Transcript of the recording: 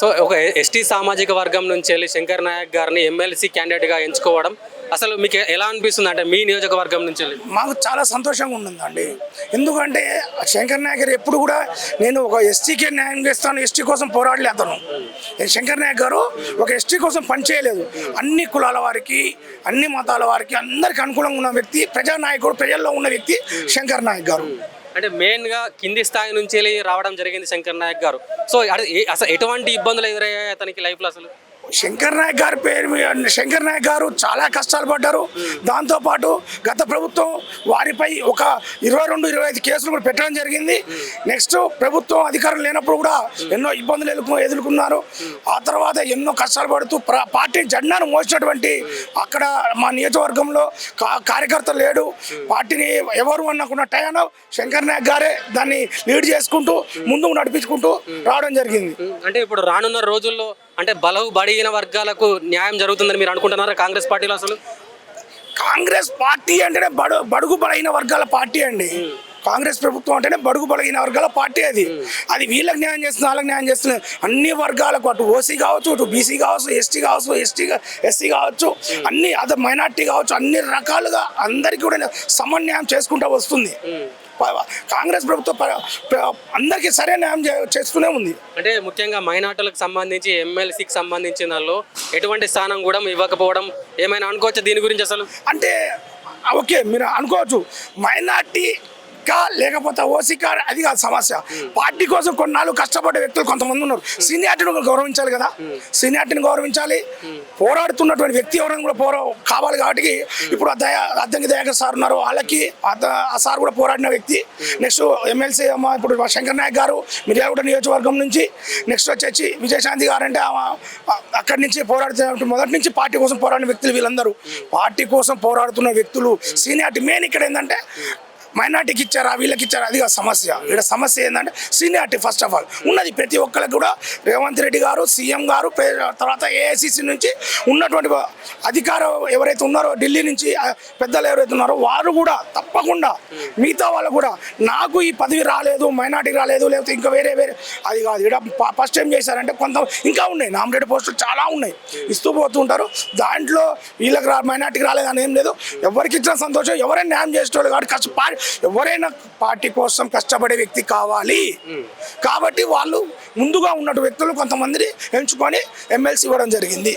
So ఒక ST సామాజిక వర్గం నుంచి వెళ్ళి శంకర్ నాయక్ గారిని ఎమ్మెల్సీ క్యాండిడేట్గా ఎంచుకోవడం అసలు మీకు ఎలా అనిపిస్తుంది? అంటే మీ నియోజకవర్గం నుంచి వెళ్ళి. మాకు చాలా సంతోషంగా ఉంటుందండి. ఎందుకంటే శంకర్ నాయక్ గారు ఎప్పుడు కూడా నేను ఒక ఎస్టీకే న్యాయం చేస్తాను ఎస్టీ కోసం పోరాడలే అతను. శంకర్ నాయక్ గారు ఒక ఎస్టీ కోసం పనిచేయలేదు అన్ని కులాల వారికి అన్ని మతాల వారికి అందరికి అనుకూలంగా ఉన్న వ్యక్తి ప్రజానాయకుడు ప్రజల్లో ఉన్న వ్యక్తి శంకర్ నాయక్ గారు. అంటే మెయిన్గా కింది స్థాయి నుంచి వెళ్ళి రావడం జరిగింది శంకర్ నాయక్ గారు. సో అసలు ఎటువంటి ఇబ్బందులు ఎదురయ్యాయి అతనికి లైఫ్లో అసలు? శంకర్ నాయక్ గారి పేరు మీద శంకర్ నాయక్ గారు చాలా కష్టాలు పడ్డారు. దాంతోపాటు గత ప్రభుత్వం వారిపై ఒక ఇరవై రెండు ఇరవై ఐదు కేసులు కూడా పెట్టడం జరిగింది. నెక్స్ట్ ప్రభుత్వం అధికారం లేనప్పుడు కూడా ఎన్నో ఇబ్బందులు ఎదుర్కొ ఎదుర్కొన్నారు. ఆ తర్వాత ఎన్నో కష్టాలు పడుతూ పార్టీ జెండాను మోసినటువంటి అక్కడ మా నియోజకవర్గంలో కా- కార్యకర్త లేడు. పార్టీని ఎవరు అనుకున్న టయాన శంకర్ నాయక్ గారే దాన్ని లీడ్ చేసుకుంటూ ముందుకు నడిపించుకుంటూ రావడం జరిగింది. అంటే ఇప్పుడు రానున్న రోజుల్లో అంటే బలవు బడిగిన వర్గాలకు న్యాయం జరుగుతుందని మీరు అనుకుంటున్నారా కాంగ్రెస్ పార్టీలో అసలు? కాంగ్రెస్ పార్టీ అంటేనే బడు బడుగు బలైన వర్గాల పార్టీ అండి. కాంగ్రెస్ ప్రభుత్వం అంటేనే బడుగు బలైన వర్గాల పార్టీ అది. అది వీళ్ళకి న్యాయం చేస్తుంది వాళ్ళకి న్యాయం చేస్తుంది. అన్ని వర్గాలకు అటు ఓసీ కావచ్చు అటు బీసీ కావచ్చు ఎస్టీ కావచ్చు ఎస్టీ ఎస్సీ కావచ్చు అన్ని అదర్ మైనార్టీ కావచ్చు అన్ని రకాలుగా అందరికీ కూడా సమన్యాయం చేసుకుంటూ వస్తుంది. కాంగ్రెస్ ప్రభుత్వం అందరికీ సరైన న్యాయం చేస్తూనే ఉంది. అంటే ముఖ్యంగా మైనార్టీలకు సంబంధించి ఎమ్మెల్సీకి సంబంధించిన దానిలో ఎటువంటి స్థానం కూడా ఇవ్వకపోవడం ఏమైనా అనుకోవచ్చు దీని గురించి అసలు? అంటే ఓకే మీరు అనుకోవచ్చు. మైనార్టీ కా లేకపోతే ఓసీ కా అది కాదు సమస్య. పార్టీ కోసం కొన్నాళ్ళు కష్టపడే వ్యక్తులు కొంతమంది ఉన్నారు. సీనియార్టీని కూడా గౌరవించాలి కదా. సీనియార్టీని గౌరవించాలి. పోరాడుతున్నటువంటి వ్యక్తి ఎవరైనా కూడా పోరా కావాలి కాబట్టి ఇప్పుడు దయా అద్దంకి దయాకర్ సార్ ఉన్నారు. వాళ్ళకి ఆ సార్ కూడా పోరాడిన వ్యక్తి. నెక్స్ట్ ఎమ్మెల్సీ అమ్మ ఇప్పుడు శంకర్ నాయక్ గారు మిర్యాలగూడ నియోజకవర్గం నుంచి నెక్స్ట్ వచ్చేసి విజయశాంతి గారు అంటే అక్కడి నుంచి పోరాడుతున్న మొదటి నుంచి పార్టీ కోసం పోరాడిన వ్యక్తులు వీళ్ళందరూ. పార్టీ కోసం పోరాడుతున్న వ్యక్తులు సీనియార్టీ మెయిన్ ఇక్కడ ఏంటంటే మైనార్టీకి ఇచ్చారా? వీళ్ళకి ఇచ్చారా? అది కాదు సమస్య. ఇక్కడ సమస్య ఏంటంటే సీనియారిటీ ఫస్ట్ ఆఫ్ ఆల్. ఉన్నది ప్రతి ఒక్కరికి కూడా రేవంత్ రెడ్డి గారు సీఎం గారు తర్వాత ఏఐసిసి నుంచి ఉన్నటువంటి అధికారం ఎవరైతే ఉన్నారో ఢిల్లీ నుంచి పెద్దలు ఎవరైతే ఉన్నారో వారు కూడా తప్పకుండా మిగతా వాళ్ళు కూడా నాకు ఈ పదవి రాలేదు మైనార్టీకి రాలేదు లేకపోతే ఇంకా వేరే వేరే. అది కాదు. ఇక్కడ ఫస్ట్ ఏం చేశారంటే కొంత ఇంకా ఉన్నాయి. నామినేటెడ్ పోస్టులు చాలా ఉన్నాయి. ఇస్తూ పోతూ ఉంటారు. దాంట్లో వీళ్ళకి రా మైనార్టీకి రాలేదు అని ఏం లేదు. ఎవరికి ఇచ్చిన సంతోషం ఎవరైనా న్యాయం చేసేవాళ్ళు కాబట్టి కష్ట ఎవరైనా పార్టీ కోసం కష్టపడే వ్యక్తి కావాలి. కాబట్టి వాళ్ళు ముందుగా ఉన్నట్టు వ్యక్తులు కొంతమందిని ఎంచుకొని ఎమ్మెల్సీ ఇవ్వడం జరిగింది.